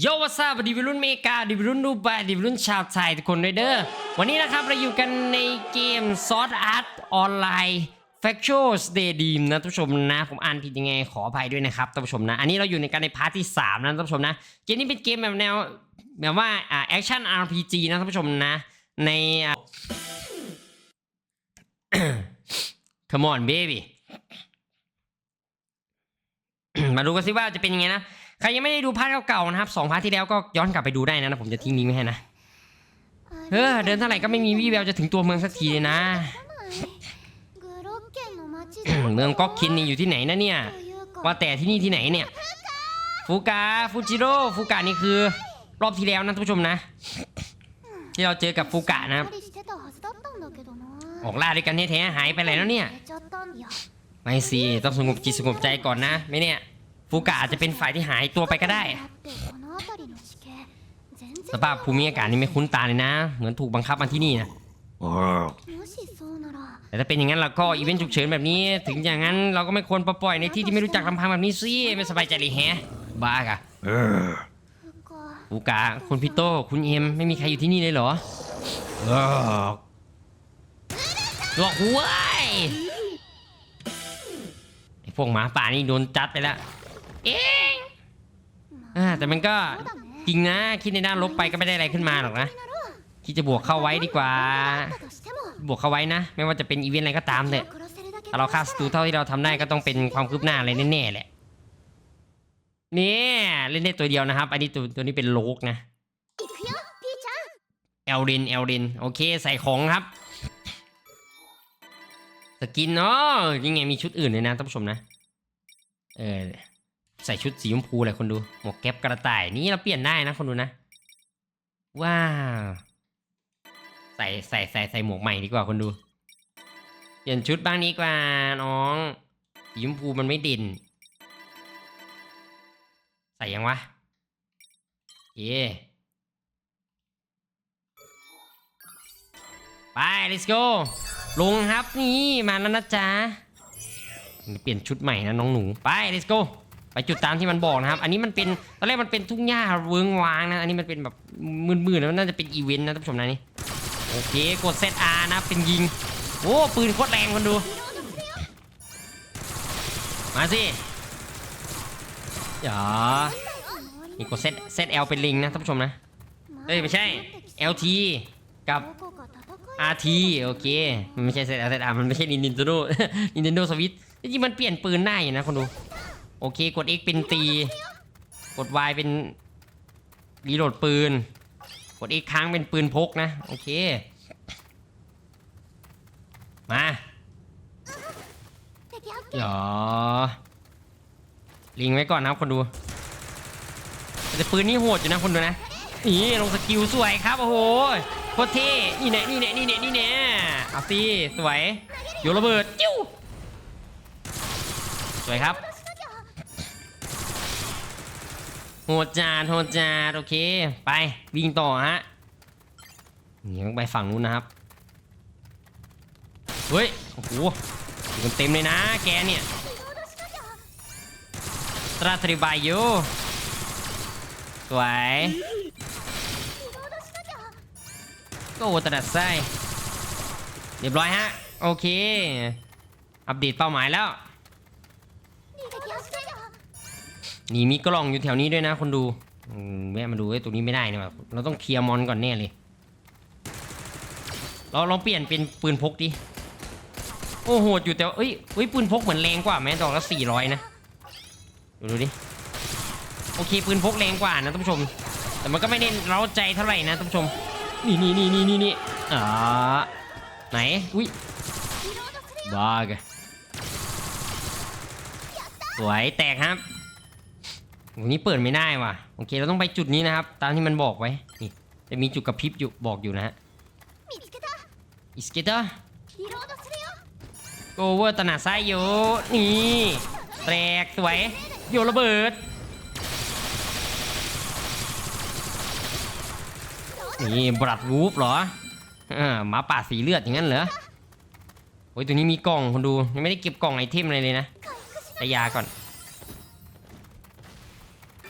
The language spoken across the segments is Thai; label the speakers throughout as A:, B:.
A: โยวาซาบดีวิรุ่นเมกาดีวิรุ่นดูไบดีวิรุ่นชาวไทยทุกคนด้วยเด้อวันนี้นะครับเราอยู่กันในเกมซอ r อาร์ตออนไลน์ Factual Stadium นะท่านผู้ชมนะ ผมอ่านผิดยังไงขออภัยด้วยนะครับท่านผู้ชมนะ อันนี้เราอยู่ในการในพาร์ทที่ 3 นะท่านผู้ชมนะ เกมนี้เป็นเกมแบบแนวแบบว่าอ่าแอคชั่น RPG นะท่านผู้ชมนะ ในอ่า Come on baby มาดูกันสิว่าจะเป็นยังไงนะ ใครยังไม่ได้ดูพาร์ทเก่าๆนะครับสองพาร์ทที่แล้วก็ย้อนกลับไปดูได้นะนะผมจะทิ้งลิงก์ไว้ให้นะเออเดินเท่าไหร่ก็ไม่มีวี่แววจะถึงตัวเมืองสักทีเลยนะ เมืองก๊อกคินนี่อยู่ที่ไหนนะเนี่ย ว่าแต่ที่นี่ที่ไหนเนี่ย ฟูกาฟูจิโร่ฟูกานี่คือ รอบที่แล้วนะท่านผู้ชมนะ ที่เราเจอกับฟูกะนะครับออกล่าด้วยกันแท้ๆหายไปไหนแล้วเนี่ย ไม่สิต้องสงบจิตสงบใจก่อนนะ ไม่เนี่ย ฟูกะอาจจะเป็นฝ่ายที่หายตัวไปก็ได้ สภาพภูมิอากาศนี่ไม่คุ้นตาเลยนะ เหมือนถูกบังคับมาที่นี่นะแต่ถ้าเป็นอย่างนั้นเราก็อีเวนต์ฉุกเฉินแบบนี้ ถึงอย่างนั้นเราก็ไม่ควรปล่อยในที่ที่ไม่รู้จักลำพังแบบนี้สิไม่สบายใจเลยแฮะบ้ากะฟูกะคุณพิโต้คุณเอ็มไม่มีใครอยู่ที่นี่เลยเหรอหลอกหวไอ้ไอพวกหมาป่านี่โดนจัดไปแล้ว เอ๊ะอ่าแต่มันก็จริงนะคิดในด้านลบไปก็ไม่ได้อะไรขึ้นมาหรอกนะคิดจะบวกเข้าไว้ดีกว่า บวกเข้าไว้นะ ไม่ว่าจะเป็นอีเวนต์อะไรก็ตามเถอะถ้าเราฆ่าศัตรูเท่าที่เราทำได้ก็ต้องเป็นความคืบหน้าอะไรแน่ๆแหละเนี่ยเล่นได้ตัวเดียวนะครับ อันนี้ตัวตัวนี้เป็นโลกนะเอลเดนเอลเดนโอเคใส่ของครับสกินเนาะยังไงมีชุดอื่นเลยนะท่านผู้ชมนะ เออ ใส่ชุดสีชมพูเลยคนดู หมวกแก๊ปกระต่ายนี่เราเปลี่ยนได้นะคนดูนะ ว้าว ใส่ใส่ใส่ใส่หมวกใหม่ดีกว่าคนดู เปลี่ยนชุดบ้างดีกว่าน้องสีชมพูมันไม่ด่นใส่ยังวะเย่ไป let's go ลงครับนี่มาแล้วนะจ๊ะเปลี่ยนชุดใหม่นะน้องหนู ไป let's go จุดตามที่มันบอกนะครับ อันนี้มันเป็นตอนแรกมันเป็นทุ่งหญ้าเวิงวางนะ อันนี้มันเป็นแบบมืดๆแล้วน่าจะเป็นอีเวนต์นะท่านผู้ชมนะนี่โอเคกดเซตอาร์นะเป็นยิงโอ้ปืนโคตรแรงคนดู มาสิอย่านี่กดเซตเซตเอลเป็นลิงนะท่านผู้ชมนะเอ้ยไม่ใช่ LT กับ RT โอเค มันไม่ใช่เซตเอลเซตอาร์มันไม่ใช่ Nintendo Nintendo Switch จริงๆมันเปลี่ยนปืนได้นะคนดู โอเค กด X เป็นตี กด Y เป็นรีโหลดปืน กด X ค้างเป็นปืนพกนะ โอเค มาเดี๋ยวลิงไว้ก่อนนะครับคนดู แต่ปืนนี่โหดอยู่นะคนดูนะ นี่ลงสกิลสวยครับ โอ้โหโคตรเท่ นี่แน่นี่แน่นี่แน่นี่แน่เอาสิสวย โยนระเบิดจิ้วสวยครับ โหดจาโหดจาโอเค ไปวิ่งต่อฮะนี่ต้องไปฝั่งนู้นนะครับ เฮ้ย โอ้โหอยู่กันเต็มเลยนะ แกเนี่ยตราตริบายโยสวยก็โอตระดัดไส้เรียบร้อยฮะ โอเค อัปเดตเป้าหมายแล้ว นี่มีกล่องอยู่แถวนี้ด้วยนะ คนดูอืมแวะมาดูไอ้ตัวนี้ไม่ได้นะแบบเราต้องเคลียร์มอนก่อนแน่เลย เราลองเปลี่ยนเป็นปืนพกดิ โอ้โหอยู่แต่ว่าเอ้ยเอ้ยปืนพกเหมือนแรงกว่าไหมดอกละสี่ร้อยนะดูดูดิ โอเคปืนพกแรงกว่านะท่านผู้ชม แต่มันก็ไม่ได้เร้าใจเท่าไหร่นะท่านผู้ชม นี่นี่นี่นี่นี่นี่อ่าไหน อุ้ยบ้าแกสวยแตกครับ ตรงนี้เปิดไม่ได้ว่ะ โอเค เราต้องไปจุดนี้นะครับ ตามที่มันบอกไว้ นี่จะมีจุดกระพริบอยู่บอกอยู่นะฮะอิสเกเตอร์โอเวอร์ตนาไซโยนี่แตกสวย โยนระเบิด นี่บรัดวูฟเหรออ่าหมาป่าสีเลือดอย่างนั้นเหรอโอ้ยตัวนี้มีกล่องคนดู ยังไม่ได้เก็บกล่องไอเทมอะไรเลยนะแต่ยาก่อน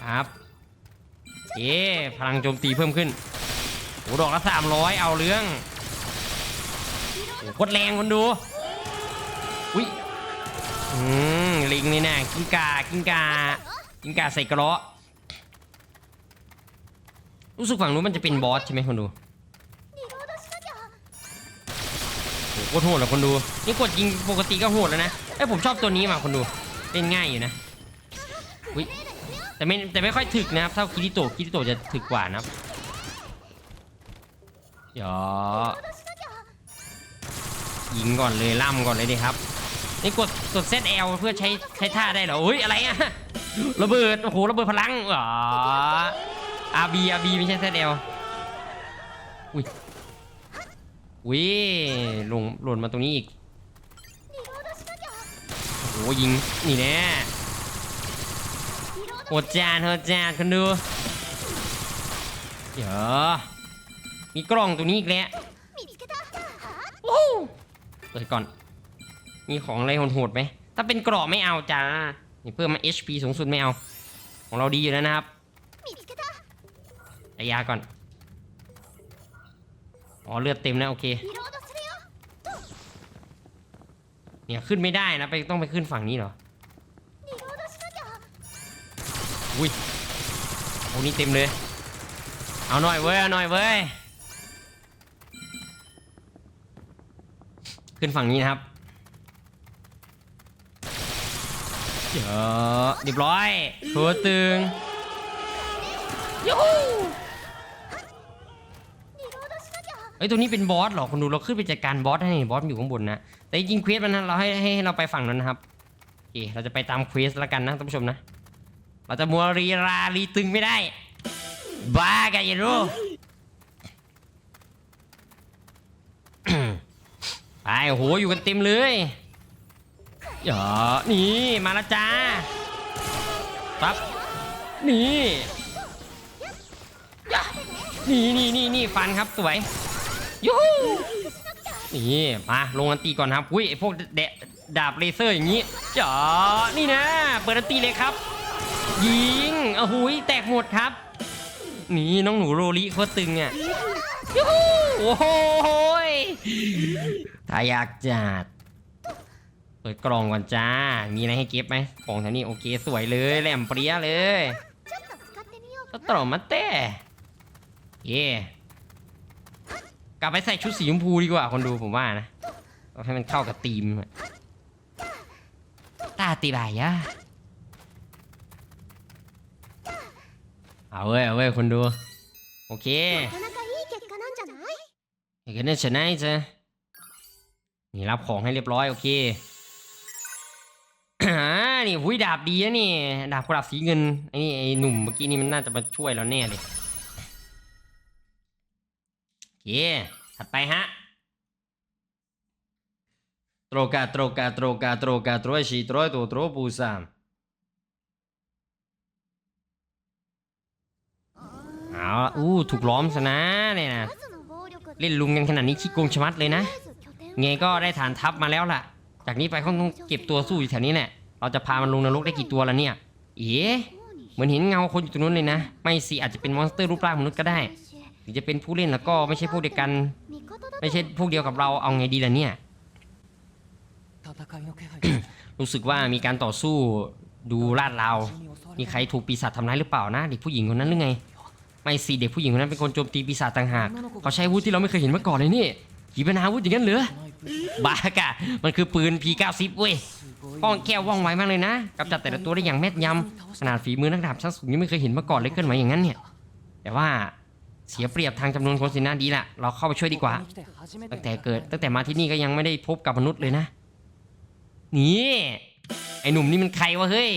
A: ครับ เอ๊พลังโจมตีเพิ่มขึ้นโอ้ดอกละสามร้อยเอาเรื่องโอ้กดแรงคนดู อุ้ยอืมลิงนี่นะกิ้งกากิ้งกากิ้งกาใส่กระโลรู้สึกฝั่งนู้นมันจะเป็นบอสใช่ไหมคนดูโอ้โหโหดเลยคนดู นี่กดยิงปกติก็โหดแล้วนะ เอ้ยผมชอบตัวนี้มาคนดูเป็นง่ายอยู่นะอุ้ย แต่ไม่แต่ไม่ค่อยถึกนะครับ เท่าคิริโตะคิริโตะจะถึกกว่านะครับเดี๋ยวยิงก่อนเลยล่ำก่อนเลยดิครับนี่กดกดเซตเอลเพื่อใช้ใช้ท่าได้เหรออุ้ยอะไรอะระเบิดโอ้โหระเบิดพลังอ๋ออาบีอาบีไม่ใช่เซตเอลอุ้ยอุ้ยหลงหล่นมาตรงนี้อีกโอ้โหยิงนี่แน่ โหดจานโหดจานคุณดูเดี๋ยวมีกล้องตัวนี้อีกแล้วโอ้เปิดก่อน มีของอะไรโหดไหม ถ้าเป็นกรอบไม่เอาจ้า นี่เพิ่มมา HP สูงสุดไม่เอา ของเราดีอยู่แล้วนะครับระยะก่อน อ๋อเลือดเต็มแล้วโอเค เนี่ยขึ้นไม่ได้นะไปต้องไปขึ้นฝั่งนี้เหรอ อุ้ยโอ้นี่เต็มเลย เอาหน่อยเว้ย เอาหน่อยเว้ย ขึ้นฝั่งนี้นะครับเดี๋ยวเรียบร้อยหัวตึงยูฮูเอ้ยตัวนี้เป็นบอสเหรอคุณดูเราขึ้นไปจัดการบอสให้บอสอยู่ข้างบนนะ แต่จริงเควสมันนะเราให้ให้เราไปฝั่งนั้นนะครับโอเคเราจะไปตามเควสแล้วกันนะท่านผู้ชมนะ เราจะมัวรีรารีตึงไม่ได้ บ้ากันอย่ารู้ ไปโอ้โหอยู่กันเต็มเลยอย่านี่มาล้วจ้าปั๊บนี่นี่นี่นี่นี่ฟันครับสวยยูนี่มาลงอันตีก่อนครับอุ้ยไอพวกแดะดาบเลเซอร์อย่างนี้จ๋อนี่นะ เปิดอันตีเลยครับ ยิงโอ้โหแตกหมดครับ นี่น้องหนูโรลิโคตึงอะยูฮโอ้โหถ้าอยากจัดเปิดกล่องก่อนจ้า มีอะไรให้เก็บไหมกล่องแถวนี้โอเคสวยเลยแหลมเปรี้ยเลยก็ต่อมาแต่เย่กลับไปใส่ชุดสีชมพูดีกว่าคนดูผมว่านะ ให้มันเข้ากับธีมตาตีบายะ เอาเว้ยเอาเว้ยคนดู โอเคเอกนนั่นชนะจ้ะนี่รับของให้เรียบร้อยโอเคนี่หุยดาบดีนะนี่ ดาบกราบสีเงินไอ้นี่ไอ้หนุ่มเมื่อกี้นี่มันน่าจะมาช่วยเราแน่เลยโอเคถัดไปฮะโตรกาโตรกาโตรกาโตรกาโตรชีโตรตัวโตรปูซามาลอู้ถูกล้อมซะนะเนี่ยนะเล่นลุมกันขนาดนี้ขี้โกงชะมัดเลยนะไงก็ได้ฐานทัพมาแล้วล่ะ จากนี้ไปคงต้องเก็บตัวสู้อยู่แถวนี้แหละเราจะพามันลงนรกได้กี่ตัวละเนี่ย เอ๋เหมือนเห็นเงาคนอยู่ตรงนู้นเลยนะ ไม่สิอาจจะเป็นมอนสเตอร์รูปร่างมนุษย์ก็ได้หรือจะเป็นผู้เล่นแล้วก็ไม่ใช่พวกเดียวกัน ไม่ใช่พวกเดียวกับเราเอาไงดีล่ะเนี่ยรู้สึกว่ามีการต่อสู้ดูลาดเรามีใครถูกปีศาจทำร้ายหรือเปล่านะเด็กผู้หญิงคนนั้นหรือไง ไม่สิเด็กผู้หญิงคนนั้นเป็นคนโจมตีปีศาจต่างหากเขาใช้อาวุธที่เราไม่เคยเห็นมาก่อนเลยนี่ขีปนาวุธอย่างนั้นเหรอบ้ากะมันคือปืน P90 เว้ยกล้องแก้วว่องไวมากเลยนะกำจัดแต่ละตัวได้อย่างแม่นยำขนาดฝีมือนักดาบชั้นสูงยังไม่เคยเห็นมาก่อนเลยเคลื่อนไหวอย่างนั้นเนี่ย แต่ว่าเสียเปรียบทางจำนวนคนสินะดีละเราเข้าไปช่วยดีกว่า ตั้งแต่เกิด ตั้งแต่มาที่นี่ก็ยังไม่ได้พบกับมนุษย์เลยนะ นี่ ไอหนุ่มนี่มันใครวะเฮ้ย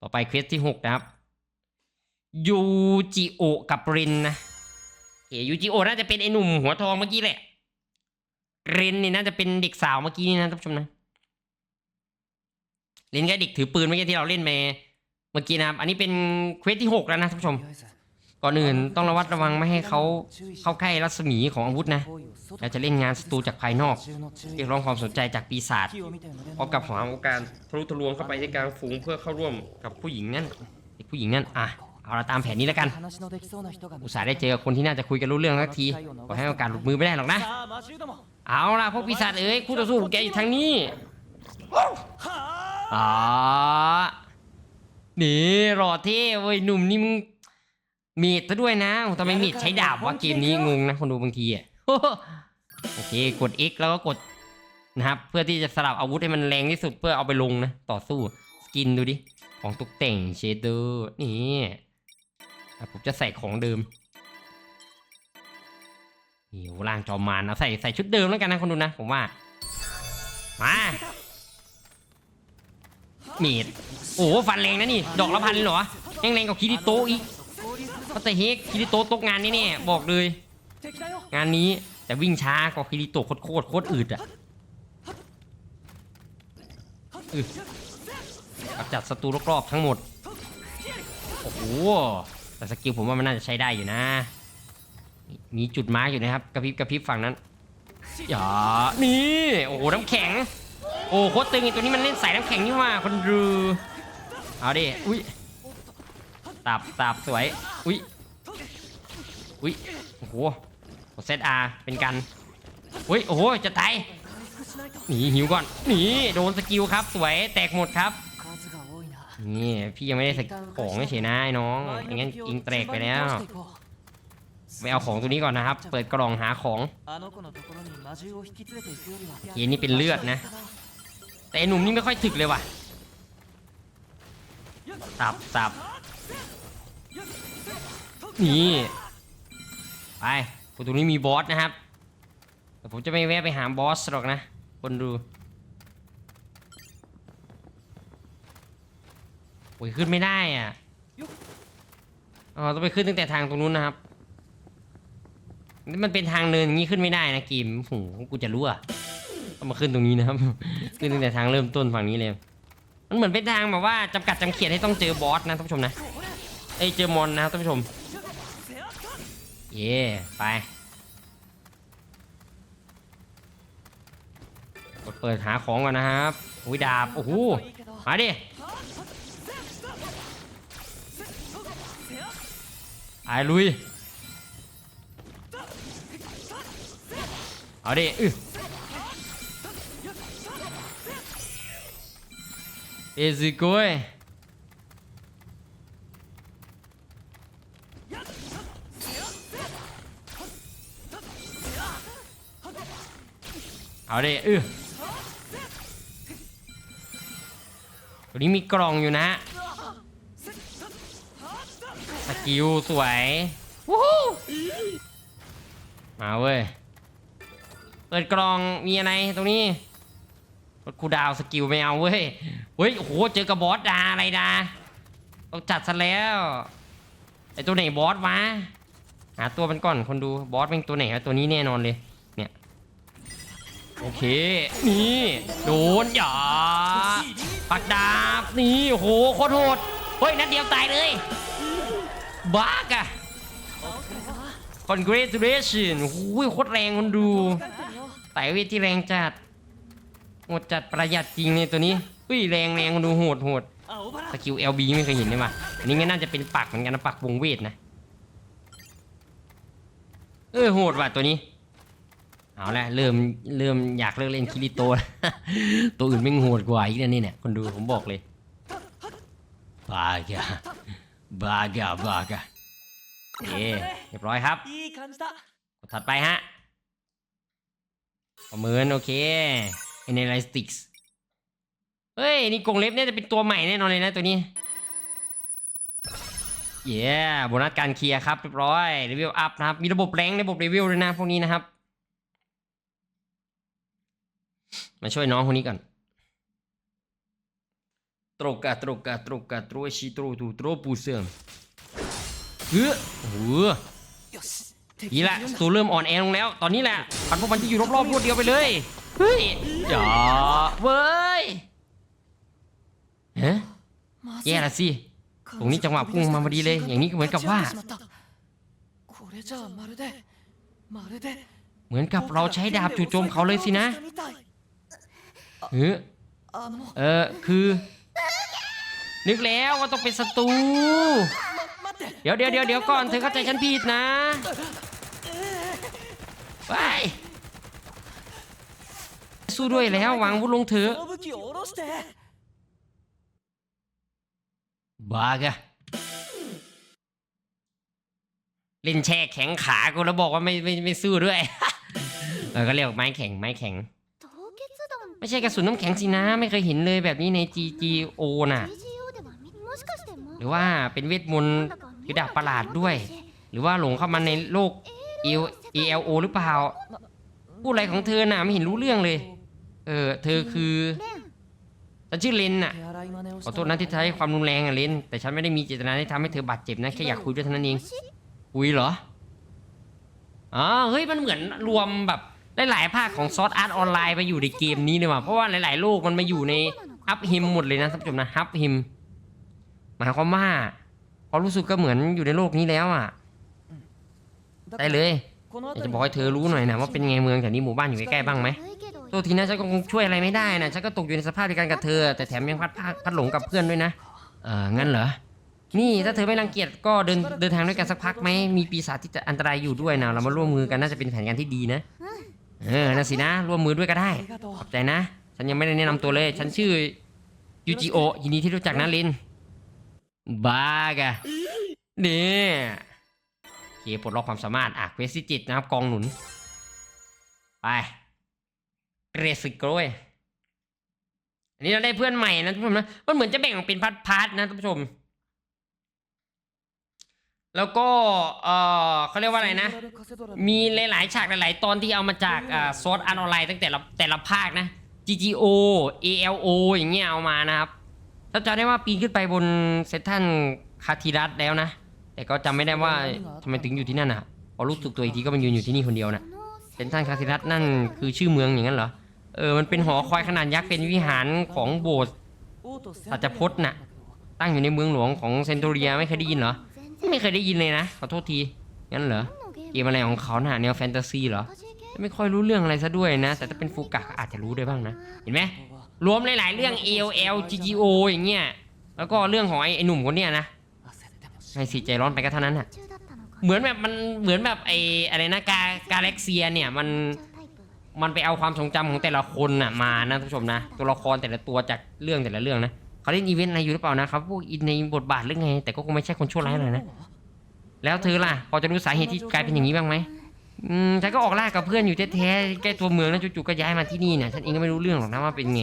A: ต่อไปเควสที่หกนะครับ ยูจิโอกับรินนะเอยูจิโอน่าจะเป็นไอหนุ่มหัวทองเมื่อกี้แหละ เรนนี่น่าจะเป็นเด็กสาวเมื่อกี้นี่นะท่านผู้ชมนะเรนก็เด็กถือปืนเมื่อกี้ที่เราเล่นไปเมื่อกี้นะครับอันนี้เป็นเควสที่หกแล้วนะท่านผู้ชม ก่อนอื่นต้องระวัดระวังไม่ให้เขาเข้าใกล้รัศมีของอาวุธนะเราจะเล่นงานศัตรูจากภายนอกเรียกร้องความสนใจจากปีศาจพร้อมกับหาโอกาสทะลุทะลวงเข้าไปในกลางฝูงเพื่อเข้าร่วมกับผู้หญิงนั่นเด็กผู้หญิงนั่นอะ เอาละตามแผนนี้แล้วกัน อุตส่าห์ได้เจอคนที่น่าจะคุยกันรู้เรื่องสักทีก็ให้โอกาสหลุดมือไม่ได้หรอกนะ เอาล่ะพวกปีศาจเอ้ยคู่ต่อสู้ของแกอยู่ทางนี้อ๋อนี่รอเท่เว้ยหนุ่มนี่มึงมีดซะด้วยนะทำไมมีดใช้ดาบวะเกมนี้งงนะคนดูบางทีอะโอเคกด X แล้วก็กดนะครับเพื่อที่จะสลับอาวุธให้มันแรงที่สุดเพื่อเอาไปลงนะ ต่อสู้สกินดูดิ ของตุกแต่งเชดเดอร์นี่ ผมจะใส่ของเดิมนี่ร่างจอมมารนะใส่ใส่ชุดเดิมแล้วกันนะคนดูนะ ผมว่า มามีดโอ้ฟันแรงนะนี่ ดอกละพันเหรอแรงแรงกับคิริโตอีกก็แต่เฮกคิริโตตกงานนี่แน่บอกเลย งานนี้แต่วิ่งช้ากว่าคิริโตโคตรโคตรโคตรอืดอะกำจัดศัตรูรอบๆทั้งหมด โอ้โห แต่สกิลผมว่ามันน่าจะใช้ได้อยู่นะ มีจุดมาร์กอยู่นะครับกระพริบกระพริบฝั่งนั้นอย่านี่โอ้โหน้ำแข็ง โอ้โคตรตึงไอตัวนี้มันเล่นสายน้ำแข็งนี่มาคนรือเอาดิอุ้ยตับตับสวยอุ้ยอุ้ยโอ้โหเซตอาเป็นกันอุ้ยโอ้โหจะตายหนีหิวก่อนหนีโดนสกิลครับ สวยแตกหมดครับ นี่พี่ยังไม่ได้ใส่ของไม่เฉยนะไอ้น้องอย่างงั้นอิงแตกไปแล้วไปเอาของตัวนี้ก่อนนะครับ เปิดกล่องหาของเย็นนี่เป็นเลือดนะ แต่หนุ่มนี่ไม่ค่อยถึกเลยว่ะสับสับนี่ไปตัวนี้มีบอสนะครับแต่ผมจะไม่แวะไปหาบอสหรอกนะ คนดู โอ้ยขึ้นไม่ได้อะอ๋อต้องไปขึ้นตั้งแต่ทางตรงนู้นนะครับนี่มันเป็นทางเนินอย่างี้ขึ้นไม่ได้นะกิมหูกูจะรั่วต้องมาขึ้นตรงนี้นะครับ ขึ้นตั้งแต่ทางเริ่มต้นฝั่งนี้เลย มันเหมือนเป็นทางแบบว่าจำกัดจำเขียนให้ต้องเจอบอสนะท่านผู้ชมนะเอ้เจอมอนนะท่านผู้ชม เย่ไปกดเปิดหาของก่อนนะครับอุ้ยดาบ โอ้โห มาดิ ไอ้ลุย เอาดิอื้อเอซิโกยเอาดิอื้อตัวนี้มีกล่องอยู่นะ สกิลสวยวู้ฮู้มาเว้ย เปิดกล่องมีอะไรตรงนี้รถคูลดาวน์สกิลไม่เอาเว้ย เฮ้ย โอ้โห เจอกับบอสดาอะไรดา ต้องจัดซะแล้ว ไอตัวไหนบอสวะ หาตัวมันก่อนคนดู บอสเป็นตัวไหนอะตัวนี้แน่นอนเลย เนี่ย โอเค นี่ โดนอย่าปักดาบ นี่ โอ้โห โคตรโหด เฮ้ย นัดเดียวตายเลย บ้ากอะ congratulation หูยโคตรแรงคนดู แต่เวทที่แรงจัดโหดจัดประหยัดจริงเนี่ยตัวนี้อุ้ยแรงแรงคนดูโหดโหดสกิล LB ไม่เคยเห็นเลยมาอันนี้ไม่น่าจะเป็นปักเหมือนกันนะปักวงเวทนะ เออโหดว่ะตัวนี้ เอาละเริ่มเริ่มอยากเลิกเล่นคิริโตตัวอื่นไม่โหดกว่าอีกนะนี่เนี่ยคนดูผมบอกเลยปาแก บากะบากะโอเรียบร้อยครับกดถัดไปฮะประเมินโอเคเอเอลิสติกส์เฮ้ย นี่กรงเล็บเนี่ยจะเป็นตัวใหม่แน่นอนเลยนะตัวนี้ เย้โบนัสการเคลียร์ครับเรียบร้อยรีวิวอัพนะครับ มีระบบแรงระบบรีวิวด้วยนะพวกนี้นะครับ มาช่วยน้องคนนี้ก่อน Troca, troca, troca, troe și trotu, tropu
B: să. Hă!
A: นี่แหละสู่เริ่มอ่อนแอลงแล้ว ตอนนี้แหละปันพวกมันที่อยู่รอบๆรวดเดียวไปเลย เฮ้ยอย่าเว้ยฮะแย่ละสิ ตรงนี้จังหวะพุ่งมาพอดีเลย อย่างนี้ก็เหมือนกับว่า เหมือนกับเราใช้ดาบจู่โจมเขาเลยสินะเอ
B: อ
A: เออคือ นึกแล้วว่าต้องเป็นศัตรู เดี๋ยวเดี๋ยวเดี๋ยวเดี๋ยวก่อนเธอเข้าใจฉันผิดนะ ไป สู้ด้วยแล้ววางวุ้ลงเถอะบ้ากะเล่นแช่แข็งขากูแล้วบอกว่าไม่ไม่ไม่สู้ด้วยแล้วก็เรียกไม้แข็งไม้แข็ง ไม่ใช่กระสุนน้ำแข็งสินะ ไม่เคยเห็นเลยแบบนี้ใน GGO น่ะ หรือว่าเป็นเวทมนต์หรือดับประหลาดด้วย หรือว่าหลงเข้ามาในโลก E L O หรือเปล่าพูดอะไรของเธอน่ะไม่เห็นรู้เรื่องเลย เออ เธอคือฉันชื่อเลนน่ะขอโทษนะที่ใช้ความรุนแรงอะเลนแต่ฉันไม่ได้มีเจตนาที่ทำให้เธอบาดเจ็บนะแค่อยากคุยด้วยเท่านั้นเองคุยเหรออ๋อเฮ้ยมันเหมือนรวมแบบหลายๆภาคของซอสอาร์ตออนไลน์ไปอยู่ในเกมนี้เลยว่ะเพราะว่าหลายๆโลกมันมาอยู่ในอัพฮิมหมดเลยนะท่านผู้ชมนะฮับฮิม หมายความว่าความรู้สึกก็เหมือนอยู่ในโลกนี้แล้วอะได้เลยอยากจะบอกให้เธอรู้หน่อยนะว่าเป็นไงเมืองแถวนี้หมู่บ้านอยู่ใกล้ๆบ้างไหมตัวทีนะฉันก็คงช่วยอะไรไม่ได้นะฉันก็ตกอยู่ในสภาพเดียวกันกับเธอ แต่แถมยังพัดพัดหลงกับเพื่อนด้วยนะเอองั้นเหรอนี่ถ้าเธอไม่รังเกียจก็เดินเดินทางด้วยกันสักพักไหมมีปีศาจที่จะอันตรายอยู่ด้วยนะเรามาร่วมมือกันน่าจะเป็นแผนการที่ดีนะเออนะสินะร่วมมือด้วยก็ได้ขอบใจนะ ฉันยังไม่ได้แนะนำตัวเลย ฉันชื่อยูจิโอยินดีที่รู้จักนะลิน บ้าแกนี่โอเคปลดล็อกความสามารถ อะเควสซิจิตนะครับ กองหนุน ไปเรสิกโกยอันนี้เราได้เพื่อนใหม่นะทุกผู้ชมนะ มันเหมือนจะแบ่งออกเป็นพาร์ทๆนะท่านผู้ชม แล้วก็ เออเขาเรียกว่าอะไรนะ มีหลายๆ ฉากหลาย ๆ ตอนที่เอามาจากอ่าซอสอันออนไลน์ตั้งแต่ละแต่ละภาคนะ GGO ALO อย่างเงี้ยเอามานะครับ ถ้าจำได้ว่าปีนขึ้นไปบนเซนทันคาทิรัสแล้วนะ แต่ก็จำไม่ได้ว่าทำไมถึงอยู่ที่นั่นอะพอรู้สึกตัวอีกทีก็มันยืนอยู่ที่นี่คนเดียวนะเซนทันคาทิรัสนั่นคือชื่อเมืองอย่างนั้นเหรอ เออ มันเป็นหอคอยขนาดยักษ์เป็นวิหารของโบสถ์สัจพจน์น่ะ ตั้งอยู่ในเมืองหลวงของเซนโตเรียไม่เคยได้ยินเหรอ ไม่เคยได้ยินเลยนะ ขอโทษที งั้นเหรอ เกมอะไรของเขาหน่าแนวแฟนตาซีเหรอ ไม่ค่อยรู้เรื่องอะไรซะด้วยนะ แต่ถ้าเป็นฟูกะก็อาจจะรู้ได้บ้างนะ เห็นไหม รวมหลาย ๆ เรื่อง AOL GGO อย่างเงี้ย แล้วก็เรื่องของไอ้ไอ้หนุ่มคนเนี้ยนะให้สีใจร้อนไปก็เท่านั้นน่ะ เหมือนแบบมันเหมือนแบบไอ้อะไรนะกากาแล็กเซียเนี่ยมันมันไปเอาความทรงจำของแต่ละคนน่ะมานะท่านผู้ชมนะ ตัวละครแต่ละตัวจากเรื่องแต่ละเรื่องนะเขาเล่นอีเวนต์อะไรอยู่หรือเปล่านะครับพวกอินในบทบาทหรือไง แต่ก็คงไม่ใช่คนชั่วร้ายเลยนะ แล้วเธอล่ะ พอจะรู้สาเหตุที่กลายเป็นอย่างนี้บ้างไหมอืมฉันก็ออกล่ากับเพื่อนอยู่แท้ๆใกล้ตัวเมืองแล้วจู่ๆก็ย้ายมาที่นี่เนี่ยฉันเองก็ไม่รู้เรื่องหรอกนะว่าเป็นไง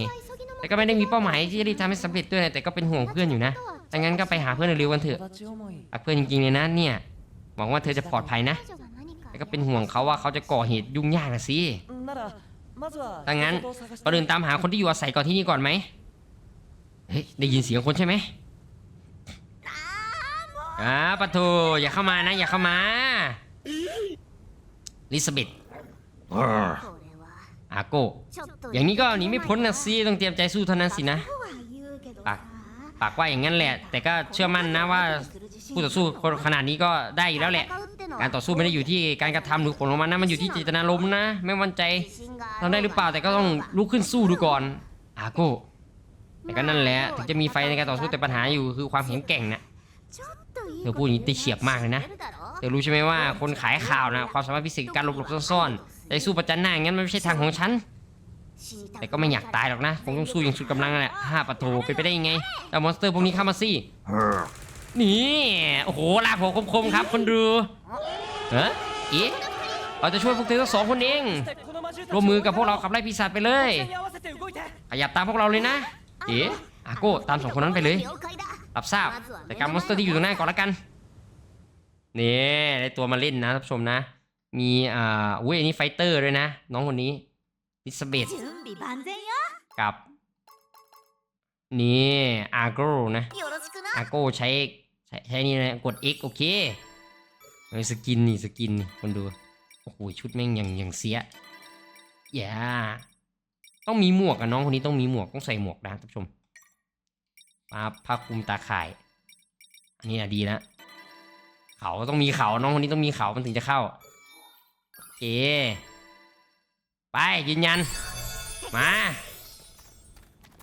A: แต่ก็ไม่ได้มีเป้าหมายที่จะได้ทำให้สำเร็จด้วยนะแต่ก็เป็นห่วงเพื่อนอยู่นะดังนั้นก็ไปหาเพื่อนเร็วๆกันเถอะเพื่อนจริงๆเลยนะเนี่ย หวังว่าเธอจะปลอดภัยนะ แต่ก็เป็นห่วงเขาว่าเขาจะก่อเหตุยุ่งยากนะสิดังนั้
B: น
A: ก่อเดินตามหาคนที่อยู่อาศัยก่อนที่นี่ก่อนไหมเฮ้ยได้ยินเสียงคนใช่ไหมอ่าปะโทอย่าเข้ามานะ อย่าเข้ามาลิซาเบธ อาโกอย่างนี้ก็หนีไม่พ้นนะสิต้องเตรียมใจสู้เท่านั้นสินะปากปากว่าอย่างนั้นแหละ แต่ก็เชื่อมั่นนะว่าผู้ต่อสู้คนขนาดนี้ก็ได้อยู่แล้วแหละ การต่อสู้ไม่ได้อยู่ที่การกระทำหรือผลของมันนะมันอยู่ที่เจตนารมณ์นะ ไม่มั่นใจทำได้หรือเปล่าแต่ก็ต้องลุกขึ้นสู้ดูก่อนอาโกแต่ก็นั่นแหละถึงจะมีไฟในการต่อสู้แต่ปัญหาอยู่คือความแข็งแกร่งนะเธอพูดอย่างนี้ได้เฉียบมากเลยนะเธอรู้ใช่ไหมว่าคนขายข่าวนะความสามารถพิเศษการหลบหลบๆซ่อนๆ ไอ้สู้ประจันหน้าอย่างนั้นมันไม่ใช่ทางของฉัน แต่ก็ไม่อยากตายหรอกนะ คงต้องสู้อย่างสุดกำลังแหละห้าประตูไปนไปได้ยังไงแต่มอนสเตอร์พวกนี้เข้ามาสินี่ โอ้โหลากหัวคมๆครับคนดูเฮ้เอ๊ะเราจะช่วยพวกเธอทั้งสองคนเอง ร่วมมือกับพวกเราขับไล่ปีศาจไปเลย ขยับตามพวกเราเลยนะ เอ๊ะอาโก้ตามสองคนนั้นไปเลย รับทราบ แต่การมอนสเตอร์ที่อยู่ตรงหน้าก่อนละกัน นี่ได้ตัวมาเล่นนะท่านผู้ชมนะ มีอ่าอุ้ยอันนี้ไฟเตอร์ด้วยนะ น้องคนนี้ลิสเบ
C: ต
A: กับนี่อาร์โกนะอาร์โกใช้ใช้ใช้นี่นะกด X โอเคเฮ้สกินนี่สกินนี่คนดู โอ้โหชุดแม่งอย่างอย่างเสียอย่าต้องมีหมวกอะน้องคนนี้ต้องมีหมวกต้องใส่หมวกนะท่านผู้ชมมาพักคุมตาข่าย อันนี้อะดีนะเขาต้องมีเขาน้องคนนี้ต้องมีเขามันถึงจะเข้า เคไปยืนยัน มา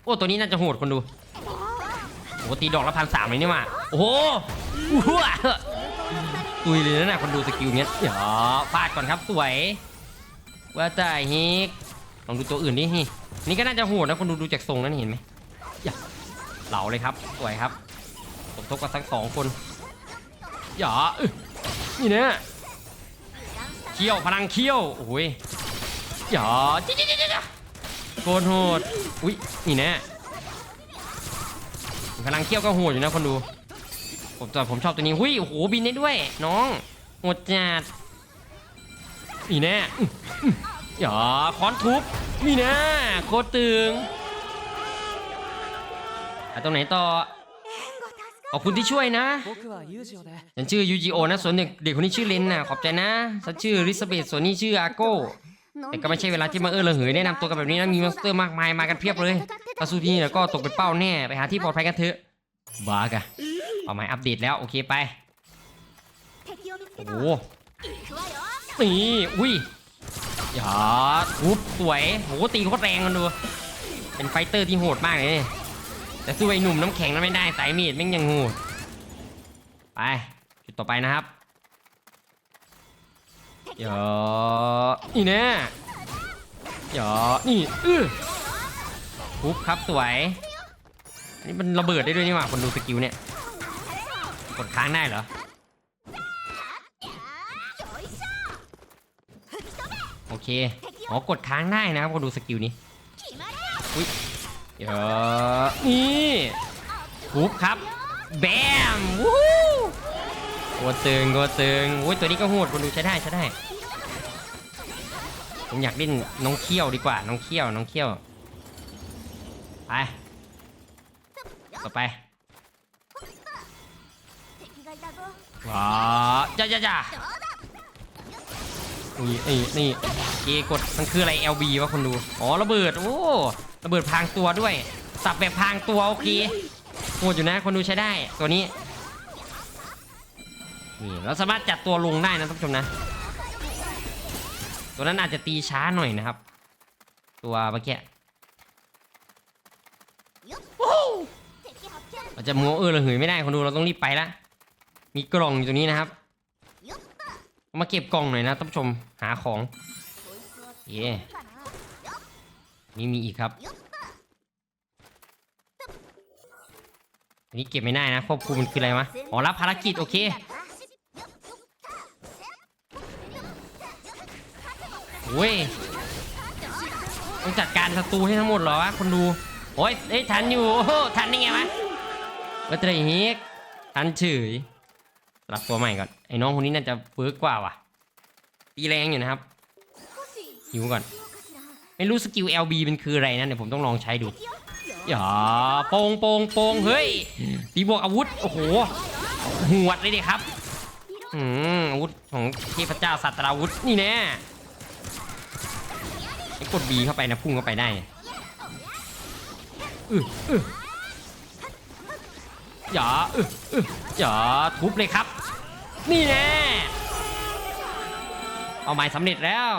A: โอ้ตัวนี้น่าจะโหดคนดูโอ้ตีดอกละพันสามเลยนี่มาโอ้โหอ้วตุยเลยนะน่ะคนดูสกิลเนี้ยเดี๋ยวฟาดก่อนครับสวย ว่าแต่ฮิกลองดูตัวอื่นดิฮินี่ก็น่าจะโหดนะคนดูดูจากทรงนั้นเห็นไหมเหลาเลยครับสวยครับสมทบกับทั้งสองคนอย่าอึนี่นะ เขี้ยวพลังเขี้ยวโอ้ยอย่าจิ๊จิ๊จิ๊จิ๊โกนโหดอุ้ยนี่แน่พลังเขี้ยวก็โหดอยู่นะคนดูผมแต่ผมชอบตัวนี้หุยโอ้โหบินได้ด้วย น้องโหดจัดนี่แน่อย่าค้อนทุบนี่แนะโคตรตึงอะตรงไหนต่อ ขอบคุณที่ช่วยนะ ฉันชื่อยูจิโอนะ ส่วนเด็กคนนี้ชื่อเลนนะขอบใจนะฉันชื่อริสเบตส่วนนี้ชื่ออาโก้แต่ก็ไม่ใช่เวลาที่มาเออระเหยแนะนำตัวกันแบบนี้นะมีมอนสเตอร์มากมายมากันเพียบเลยถ้าสู้ที่นี่แล้วก็ตกเป็นเป้าแน่ไปหาที่ปลอดภัยกันเถอะบ้ากะเอาไม้อัปเดตแล้วโอเคไปโอ้โหนี่อุ้ยยอดทุบสวยโหตีโคตรแรงกันดูเป็นไฟเตอร์ที่โหดมากเลย แต่สู้ไอ้หนุ่มน้ำแข็งนั้นไม่ได้สายมีดแม่งยังโหดไปจุดต่อไปนะครับเดี๋ยวนี่แน่เดี๋ยวนี่อื้อทุบครับสวยอันนี้มันระเบิดได้ด้วยนี่หว่าคนดูสกิลเนี่ยกดค้างได้เหรอโอเคอ๋อกดค้างได้นะครับพอดูสกิลนี้ เยอะนี่ปุ๊บครับ แบมวู้กดตึงกดตึงโอ้ยตัวนี้ก็โหดคนดูใช้ได้ใช้ได้ ผมอยากเล่นน้องเขี้ยวดีกว่า น้องเขี้ยว น้องเขี้ยว ไป ต่อไปว้าจ้าจ้าจ้า นี่นี่นี่เอกดมันคืออะไร LB วะคนดูอ๋อระเบิดโอ้ระเบิดพางตัวด้วย สับแบบพางตัวโอเคโหดอยู่นะคนดูใช้ได้ตัวนี้นี่เราสามารถจัดตัวลงได้นะท่านผู้ชมนะ ตัวนั้นอาจจะตีช้าหน่อยนะครับ ตัวเมื่อกี้เราจะมัวเออเราเหยไม่ได้คนดูเราต้องรีบไปละมีกล่องอยู่ตรงนี้นะครับ มาเก็บกล่องหน่อยนะท่านผู้ชมหาของ เย่นี่มีอีกครับอันนี้เก็บไม่ได้นะควบคุมมันคืออะไรวะอ๋อรับภารกิจโอเคโอ้ยต้องจัดการศัตรูให้ทั้งหมดเหรอวะคนดูโอ้ยเอ้ยทันอยู่โอ้ทันได้ไงวะว่าแต่เฮกทันเฉย สลับตัวใหม่ก่อน ไอ้น้องคนนี้น่าจะเฟิร์กกว่าว่ะตีแรงอยู่นะครับหิวก่อน ไม่รู้สกิล LB เป็นคืออะไรนะเดี๋ยวผมต้องลองใช้ดูอย่าโปงโปงโปงเฮ้ยตีบวกอาวุธ โอ้โหหวดเลยดิครับอืมอาวุธของเทพเจ้าสัตราวุธนี่แน่กด B เข้าไปนะพุ่งเข้าไปได้อืออือ อย่าอย่าทุบเลยครับ นี่แน่เอาหมายสำเร็จแล้ว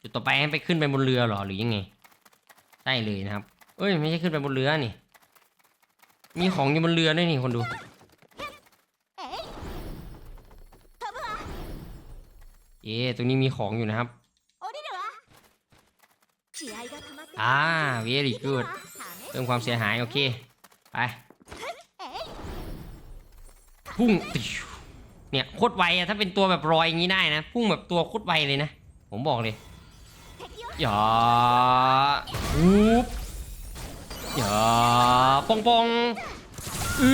A: จุดต่อไปให้ไปขึ้นไปบนเรือหรอหรือยังไงใช่เลยนะครับ เอ้ยไม่ใช่ขึ้นไปบนเรือนี่ มีของอยู่บนเรือด้วยนี่คนดูเอ๊ตรงนี้มีของอยู่นะครับ อ่า very good พิ่มความเสียหาย โอเค ไป พุ่งเนี่ยโคตรไวอะถ้าเป็นตัวแบบรอยอย่างนี้ได้นะ พุ่งแบบตัวโคตรไวเลยนะ ผมบอกเลยหย่าปุ๊บหย่าปองปองเอ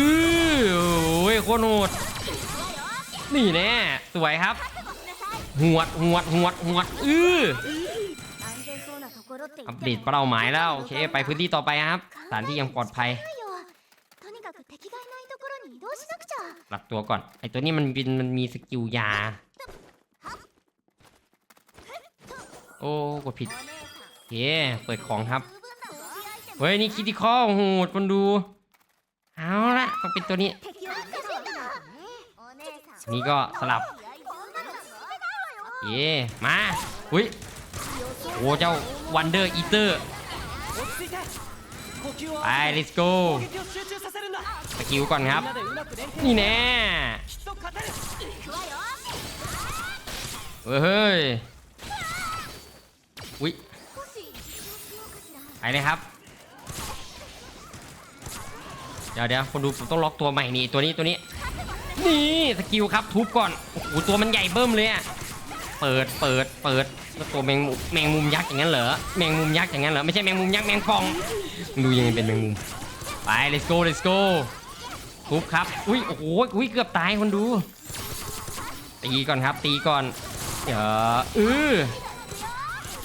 A: อโอ้ยโคตรโหดนี่แน่สวยครับ หวดหวดหวดหวดเอ
C: อ
A: อัปเดตเป้าหมายแล้วโอเค ไปพื้นที่ต่อไปครับสถานที่ยังปลอดภัยหลับตัวก่อน ไอตัวนี้มันบินมันมีสกิลยา โอ้กดผิดเคเปิดของครับ เฮ้ย นี่คิดที่ข้อโหดคนดู เอาละต้องเป็นตัวนี้ นี่ก็สลับเย่มา อุ้ย โอ้เจ้าวันเดอร์อีเตอร์ไป let's go สกิลก่อนครับ นี่แน่เฮ้ยอุ้ยไปเลยครับ เดี๋ยวเดี๋ยวคนดูผมต้องล็อกตัวใหม่นี่ตัวนี้ตัวนี้ นี่สกิลครับทุบก่อนโอ้โหตัวมันใหญ่เบิ่มเลยอะเปิดเปิดเปิด ตัวแมงมุมแมงมุมยักษ์อย่างนั้นเหรอแมงมุมยักษ์อย่างนั้นเหรอไม่ใช่แมงมุมยักษ์แมงปองดูยังไงเป็นแมงมุมไป let's go let's go ทุบครับอุ้ยโอ้โหอุ้ยเกือบตายคนดูตีก่อนครับตีก่อนเออเออ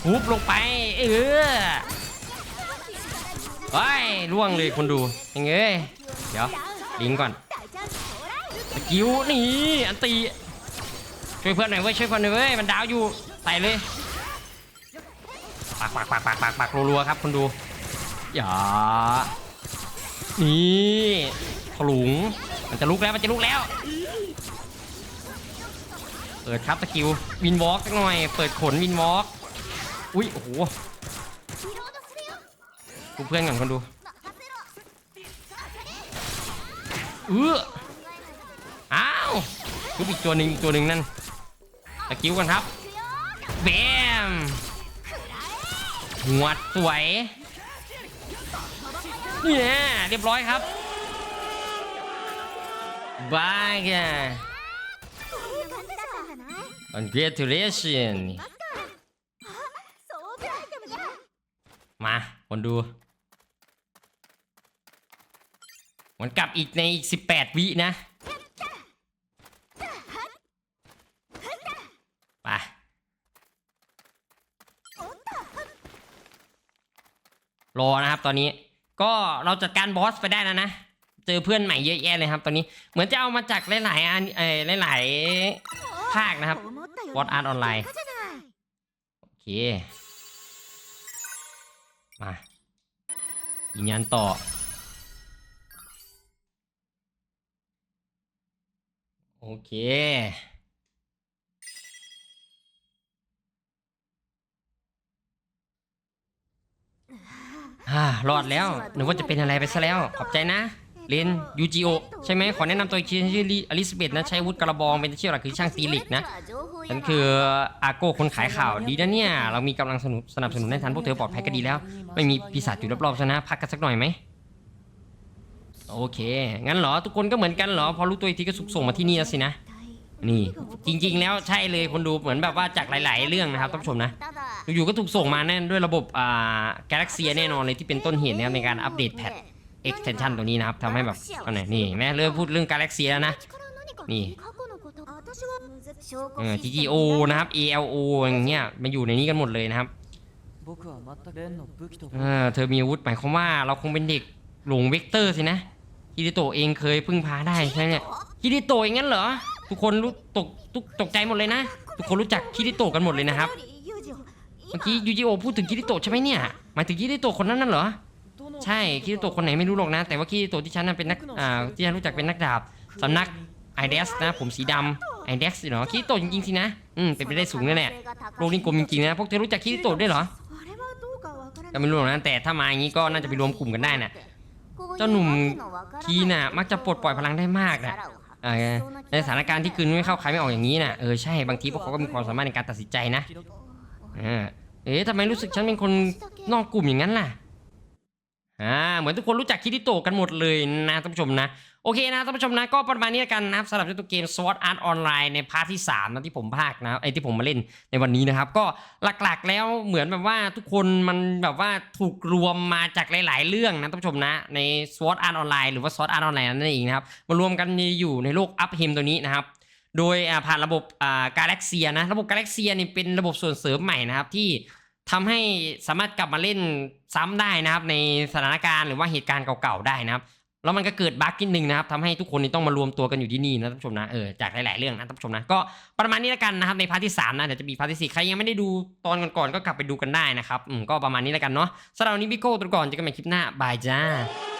A: ทุบลงไปเออไปร่วงเลยคนดูยังไงเดี๋ยวลิงก่อนสกิลนี่อันตีช่วยเพื่อนหน่อยเว้ยช่วยเพื่อนหน่อยเว้ยมันดาวอยู่ ไปเลยปักปักปักปักปักปักรัวๆครับคุณดูอย่านี่ขลุงมันจะลุกแล้วมันจะลุกแล้วเปิดครับสกิลวินวอล์กหน่อย เปิดขนวินวอล์กอุ้ยโอ้โหดูเพื่อนก่อนคนดูเอออ้าวยุบอีกตัวหนึ่งอีกตัวหนึ่งนั่นสกิลกันครับ แบมหัวสวยเนี่ยเรียบร้อยครับบายแก congratulation มาคนดู มันกลับอีกในอีก 18 วินะ ไป รอนะครับ ตอนนี้ก็เราจัดการบอสไปได้แล้วนะ เจอเพื่อนใหม่เยอะแยะเลยครับ ตอนนี้เหมือนจะเอามาจากหลายๆอันเอ้หลายๆภาคนะครับบอสอาร์ตออนไลน์โอเคมายิงยันต่อโอเค อ่ารอดแล้วหนึกว่าจะเป็นอะไรไปซะแล้ว ขอบใจนะเรนยูจิโอใช่ไหมขอแนะนำตัวอีกทีชื่ออลิซาเบธนะใช้วุธกระบองเป็นอาชีพหลักคือช่างตีเหล็กนะฉันคืออาโก้คนขายข่าวดีนะเนี่ย เรามีกำลังสนุสนับสนุนให้ทันพวกเธอปลอดภัยก็ดีแล้ว ไม่มีปีศาจอยู่รอบๆซะนะ พักกันสักหน่อยไหมโอเค งั้นเหรอทุกคนก็เหมือนกันเหรอ พอรู้ตัวอีกทีก็สุกส่งมาที่นี่แล้วสินะ นี่จริงๆ แล้วใช่เลยคนดูเหมือนแบบว่าจากหลาย ๆ เรื่องนะครับท่านผู้ชมนะอยู่ก็ถูกส่งมาแน่นด้วยระบบอ่า Galaxy แน่นอนเลยที่เป็นต้นเหตุนะในการอัปเดตแพท extension ตรงนี้นะครับทำให้แบบเอไหนนี่แม่เริ่มพูดเรื่อง Galaxy แล้วนะ นี่เออ GGO นะครับ ELO อย่างเงี้ยมันอยู่ในนี้กันหมดเลยนะครับเออเธอมีอาวุธหมายความว่าเราคงเป็นเด็กหลงเวกเตอร์สินะคิริโตเองเคยพึ่งพาได้ใช่ไหมคิริโตอย่างงั้นเหรอ ทุกคนรู้ตกตกตกใจหมดเลยนะ ทุกคนรู้จักคิริโตะกันหมดเลยนะครับ เมื่อกี้ยูจิโอพูดถึงคิริโตะใช่ไหมเนี่ยหมายถึงคิริโตะคนนั้นน่ะเหรอใช่คิริโตะคนไหนไม่รู้หรอกนะ แต่ว่าคิริโตะที่ฉันน่ะเป็นนักอ่าที่ฉันรู้จักเป็นนักดาบสำนักไอเดสนะ ผมสีดำไอเดสเนาะคิริโตะจริงๆสินะอืมเป็นไปได้สูงแน่ๆโลกนี้กลมจริงๆนะพวกเธอรู้จักคิริโตะด้วยเหรอก็ไม่รู้หรอกนะแต่ถ้ามาอย่างนี้ก็น่าจะไปรวมกลุ่มกันได้น่ะเจ้าหนุ่มทีน่ะมักจะปลดปล่อยพลังได้มากนะ เออในสถานการณ์ที่คืนไม่เข้าใครไม่ออกอย่างนี้น่ะเออใช่บางทีพวกเขาก็มีความสามารถในการตัดสินใจนะเออเอ๊ะทำไมรู้สึกฉันเป็นคนนอกกลุ่มอย่างนั้นล่ะอ่าเหมือนทุกคนรู้จักคิริโตะกันหมดเลยนะท่านผู้ชมนะ โอเคนะท่านผู้ชมนะก็ประมาณนี้กันนะครับสำหรับเจ้าตัวเกม Sword Art Online ในพาร์ทที่3นะที่ผมพากย์นะไอ้ที่ผมมาเล่นในวันนี้นะครับ ก็หลักๆแล้วเหมือนแบบว่าทุกคนมันแบบว่าถูกรวมมาจากหลายๆเรื่องนะท่านผู้ชมนะใน Sword Art Online หรือว่า Sword Art Online นั่นเองนะครับมารวมกันอยู่ในโลก Up h e m ตัวนี้นะครับโดยผ่านระบบกาแล็กเซียนะระบบกาแล็กเซียนี่เป็นระบบส่วนเสริมใหม่นะครับที่ทำให้สามารถกลับมาเล่นซ้ำได้นะครับ ในสถานการณ์หรือว่าเหตุการณ์เก่าๆได้นะครับ แล้วมันก็เกิดบั๊กนิดนึงนะครับทำให้ทุกคนนี่ต้องมารวมตัวกันอยู่ที่นี่นะท่านผู้ชมนะเออจากหลาย ๆ เรื่องนะท่านผู้ชมนะก็ประมาณนี้แล้วกันนะครับในพาร์ทที่3นะเดี๋ยวจะมีพาร์ทที่4ใครยังไม่ได้ดูตอนก่อนๆก็กลับไปดูกันได้นะครับอืมก็ประมาณนี้แล้วกันเนาะสำหรับวันนี้พี่โก้ตัวก่อนเจะกันใหม่คลิปหน้าบายจ้า「